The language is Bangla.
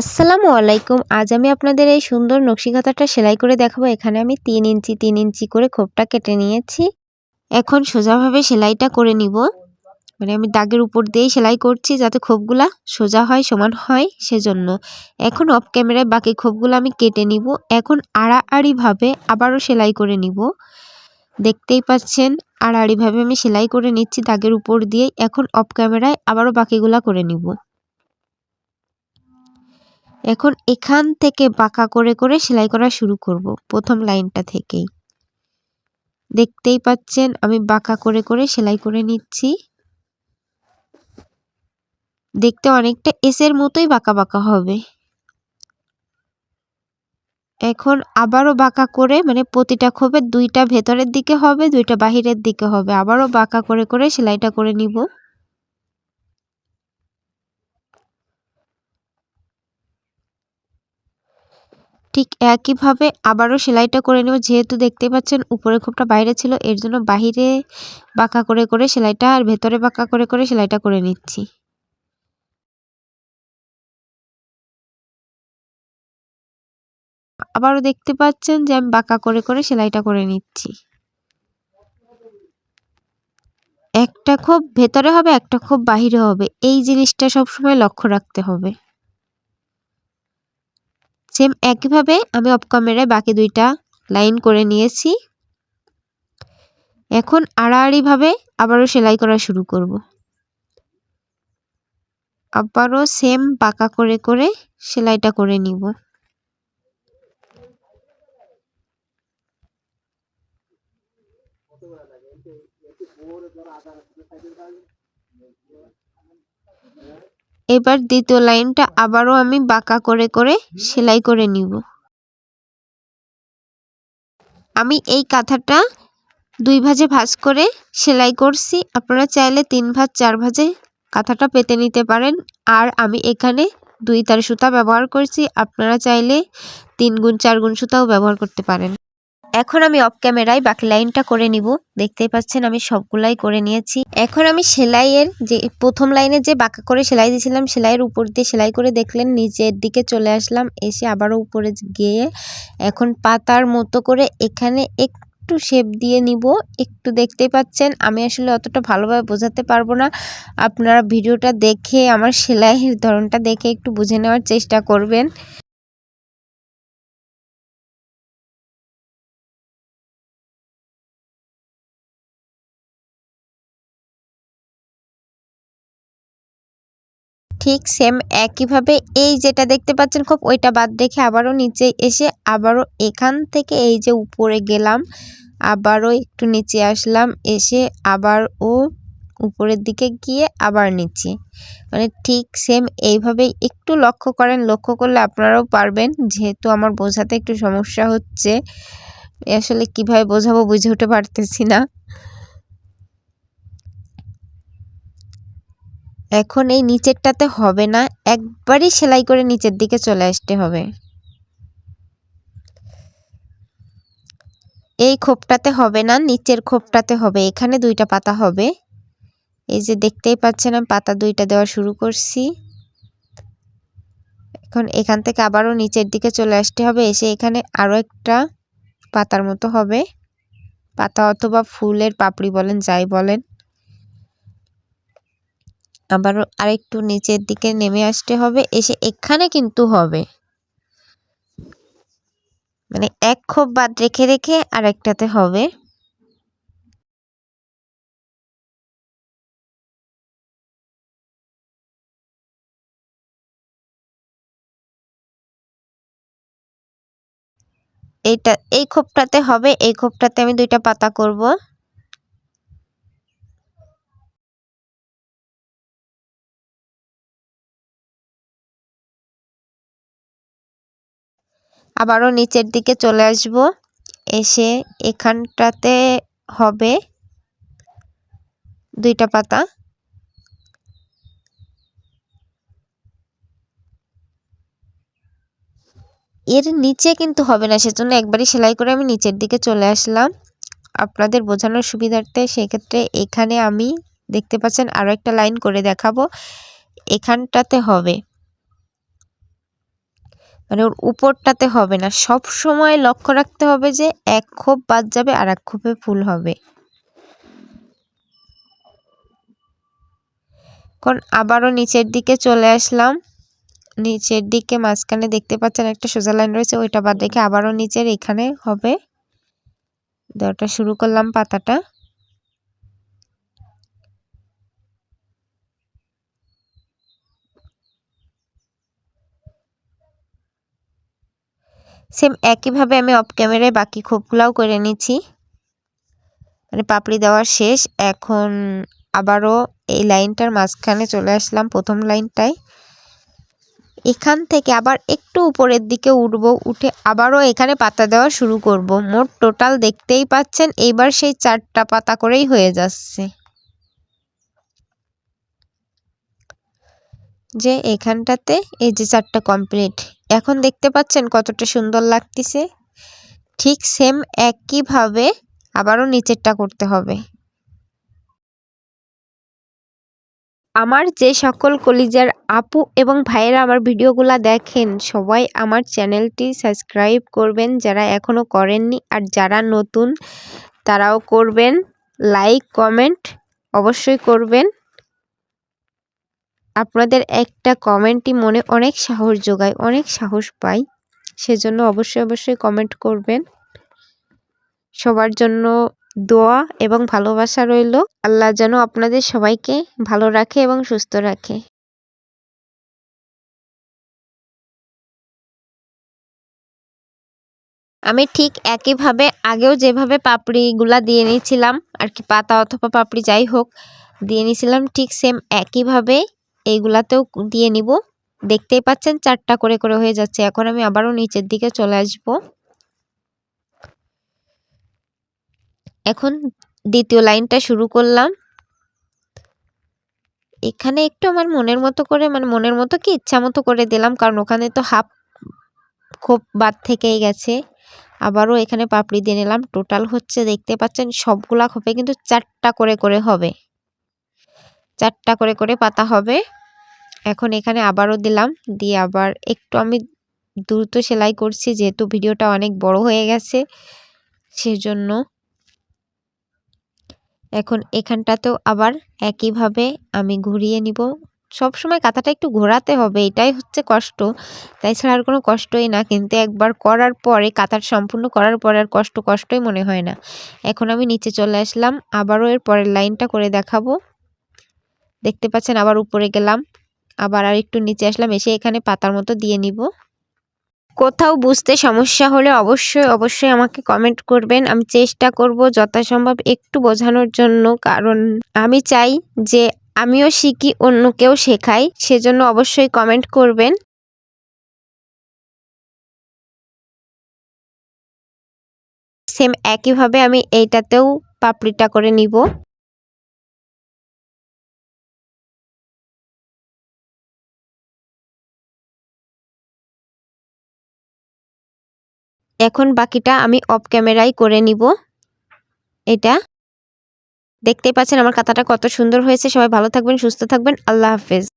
আসসালামু আলাইকুম। আজ আমি আপনাদের এই সুন্দর নকশিকাতাটা সেলাই করে দেখাবো। এখানে আমি তিন ইঞ্চি তিন ইঞ্চি করে খোপটা কেটে নিয়েছি। এখন সোজাভাবে সেলাইটা করে নিব। মানে আমি দাগের উপর দিয়েই সেলাই করছি যাতে খোপগুলা সোজা হয়, সমান হয় সেজন্য। এখন অফ ক্যামেরায় বাকি খোপগুলো আমি কেটে নিব। এখন আড়াআড়িভাবে আবারও সেলাই করে নিব। দেখতেই পাচ্ছেন, আড়াআড়িভাবে আমি সেলাই করে নিচ্ছি দাগের উপর দিয়ে। এখন অফ ক্যামেরায় আবারও বাকিগুলা করে নিব। এখন এখান থেকে বাঁকা করে করে সেলাই করা শুরু করব, প্রথম লাইনটা থেকেই। দেখতেই পাচ্ছেন, আমি বাঁকা করে করে সেলাই করে নিচ্ছি। দেখতে অনেকটা এসের মতোই বাঁকা বাঁকা হবে। এখন আবারও বাঁকা করে মানে প্রতিটা খোপের দুইটা ভেতরের দিকে হবে, দুইটা বাহিরের দিকে হবে, আবারও বাঁকা করে করে সেলাইটা করে নিব। ঠিক একইভাবে আবারও সেলাইটা করে নেব। যেহেতু দেখতে পাচ্ছেন উপরে খোপটা বাইরে ছিল, এর জন্য বাহিরে বাঁকা করে করে সেলাইটা আর ভেতরে বাঁকা করে করে সেলাইটা করে নিচ্ছি। আবারও দেখতে পাচ্ছেন যে আমি বাঁকা করে করে সেলাইটা করে নিচ্ছি। একটা খোপ ভেতরে হবে, একটা খোপ বাহিরে হবে। এই জিনিসটা সবসময় লক্ষ্য রাখতে হবে। সেম একইভাবে আমি অফ ক্যামেরায় বাকি দুইটা লাইন করে নিয়েছি। এখন আড়াআড়িভাবে আবারও সেলাই করা শুরু করব। আবারও সেম বাঁকা করে করে সেলাইটা করে নিব। এবার দ্বিতীয় লাইনটা আবারও আমি বাঁকা করে করে সেলাই করে নিব। আমি এই কাঁথাটা দুই ভাজে ভাজ করে সেলাই করছি। আপনারা চাইলে তিন ভাজ, চার ভাজে কাঁথাটা পেতে নিতে পারেন। আর আমি এখানে দুই তার সুতা ব্যবহার করছি। আপনারা চাইলে তিন গুণ, চার গুণ সুতাও ব্যবহার করতে পারেন। এখন আমি অফ ক্যামেরায় বাকি লাইনটা করে নিব। দেখতেই পাচ্ছেন, আমি সবগুলাই করে নিয়েছি। এখন আমি সেলাইয়ের যে, প্রথম লাইনে যে বাঁকা করে সেলাই দিয়েছিলাম, সেলাইয়ের উপর দিয়ে সেলাই করে দেখলেন নিচের দিকে চলে আসলাম, এসে আবারও উপরে গিয়ে এখন পাতার মতো করে এখানে এক একটু শেপ দিয়ে নিব। একটু দেখতেই পাচ্ছেন, আমি আসলে অতটা ভালোভাবে বোঝাতে পারব না। আপনারা ভিডিওটা দেখে, আমার সেলাইয়ের ধরনটা দেখে একটু বুঝে নেওয়ার চেষ্টা করবেন। ঠিক সেম একইভাবে এই যেটা দেখতে পাচ্ছেন খুব ওইটা বাদ রেখে আবারও নিচে এসে আবারও এখান থেকে এই যে উপরে গেলাম, আবারও একটু নিচে আসলাম, এসে আবার ও উপরের দিকে গিয়ে আবার নিচে। মানে ঠিক সেম এইভাবে একটু লক্ষ্য করেন, লক্ষ্য করলে আপনারাও পারবেন। যেহেতু আমার বোঝাতে একটু সমস্যা হচ্ছে, আসলে কীভাবে বোঝাবো বুঝে উঠে পারতেছি না। এখন এই নিচেরটাতে হবে না, একবারই সেলাই করে নিচের দিকে চলে আসতে হবে। এই খোপটাতে হবে না, নিচের খোপটাতে হবে, এখানে দুইটা পাতা হবে। এই যে দেখতেই পাচ্ছেন, আমি পাতা দুইটা দেওয়া শুরু করছি। এখন এখান থেকে আবারও নিচের দিকে চলে আসতে হবে, এসে এখানে আরও একটা পাতার মতো হবে। পাতা অথবা ফুলের পাপড়ি বলেন, যাই বলেন আবারও আরেকটু নিচের দিকে নেমে আসতে হবে, এসে এখানে কিন্তু হবে। মানে এক খোপ বাদ রেখে রেখে আরেকটাতে হবে। এইটা, এই খোপটাতে হবে, এই খোপটাতে আমি দুইটা পাতা করব। আবারও নিচের দিকে চলে আসব। এসে এখানটাতে হবে দুইটা পাতা। এর নিচে কিন্তু হবে না, সেজন্য একবারই সেলাই করে আমি নিচের দিকে চলে আসলাম। আপনাদের বোঝানোর সুবিধার্থে সেক্ষেত্রে এখানে আমি দেখতে পাচ্ছেন আরও একটা লাইন করে দেখাবো। এখানটাতে হবে। মানে ওর উপরটাতে হবে না। সব সময় লক্ষ্য রাখতে হবে যে এক খোপ বাদ যাবে আর এক খোপে ফুল হবে। এখন আবারও নিচের দিকে চলে আসলাম। নিচের দিকে মাঝখানে দেখতে পাচ্ছেন একটা সোজা লাইন রয়েছে, ওইটা বাদ রেখে আবারও নিচের এখানে হবে। দেওয়াটা শুরু করলাম পাতাটা। সেম একইভাবে আমি অফ ক্যামেরায় বাকি খোপগুলাও করে নিচ্ছি। মানে পাপড়ি দেওয়া শেষ। এখন আবারও এই লাইনটার মাঝখানে চলে আসলাম প্রথম লাইনটায়। এখান থেকে আবার একটু উপরের দিকে উঠব, উঠে আবারও এখানে পাতা দেওয়া শুরু করব। মোট টোটাল দেখতেই পাচ্ছেন, এইবার সেই চারটা পাতা করেই হয়ে যাচ্ছে। যে এখানটাতে এই যে চারটা কমপ্লিট এখন দেখতে পাচ্ছেন কতটা সুন্দর লাগতেছে। ঠিক সেম একইভাবে আবারও নিচেরটা করতে হবে। আমার যে সকল কলিজার আপু এবং ভাইয়েরা আমার ভিডিওগুলো দেখেন, সবাই আমার চ্যানেলটি সাবস্ক্রাইব করবেন, যারা এখনও করেননি আর যারা নতুন, তারাও করবেন। লাইক, কমেন্ট অবশ্যই করবেন। আপনাদের একটা কমেন্টই মনে অনেক সাহস যোগায়, অনেক সাহস পাই। সেজন্য অবশ্যই অবশ্যই কমেন্ট করবেন। সবার জন্য দোয়া এবং ভালোবাসা রইল। আল্লাহ যেন আপনাদের সবাইকে ভালো রাখে এবং সুস্থ রাখে। আমি ঠিক একইভাবে আগেও যেভাবে পাপড়িগুলা দিয়ে নিয়েছিলাম, আর কি পাতা অথবা পাপড়ি যাই হোক, দিয়ে নিয়েছিলাম ঠিক সেম একইভাবে। এইগুলাতেও দিয়ে নিব। দেখতেই পাচ্ছেন চারটা করে করে হয়ে যাচ্ছে। এখন আমি আবারও নিচের দিকে চলে আসব। এখন দ্বিতীয় লাইনটা শুরু করলাম। এখানে একটু আমার মনের মতো করে মানে মনের মতো কি ইচ্ছা মতো করে দিলাম, কারণ ওখানে তো হাফ খোপ বাদ থেকেই গেছে। আবারও এখানে পাপড়ি দিয়ে নিলাম। টোটাল হচ্ছে দেখতে পাচ্ছেন সবগুলা খোপে কিন্তু চারটা করে করে হবে। চারটা করে করে পাতা হবে। এখন এখানে আবারও দিলাম। দিয়ে আবার একটু আমি দ্রুত সেলাই করছি, যেহেতু ভিডিওটা অনেক বড় হয়ে গেছে, সেজন্য। এখন এখানটাতেও আবার একইভাবে আমি ঘুরিয়ে নিব। সব সময় কাঁথাটা একটু ঘোরাতে হবে, এটাই হচ্ছে কষ্ট। তাই ছাড়া আর কোনো কষ্টই না, কিন্তু একবার করার পরে কাঁথার সম্পূর্ণ করার পরে আর কষ্ট, কষ্টই মনে হয় না। এখন আমি নিচে চলে আসলাম, আবারও এর পরের লাইনটা করে দেখাবো। দেখতে পাচ্ছেন আবার উপরে গেলাম। আবার আর একটু নিচে আসলাম, এসে এখানে পাতার মতো দিয়ে নিব। কোথাও বুঝতে সমস্যা হলে অবশ্যই অবশ্যই আমাকে কমেন্ট করবেন। আমি চেষ্টা করব যথাসম্ভব একটু বোঝানোর জন্য, কারণ আমি চাই যে আমিও শিখি অন্যকেও শেখাই সেজন্য অবশ্যই কমেন্ট করবেন। সেম একইভাবে আমি এইটাতেও পাপড়িটা করে নিব। এখন বাকিটা আমি অফ ক্যামেরাই করে নিব। এটা। দেখতে পাচ্ছেন আমার কাতাটা কত সুন্দর হয়েছে। সবাই ভালো থাকবেন, সুস্থ থাকবেন। আল্লাহ হাফেজ।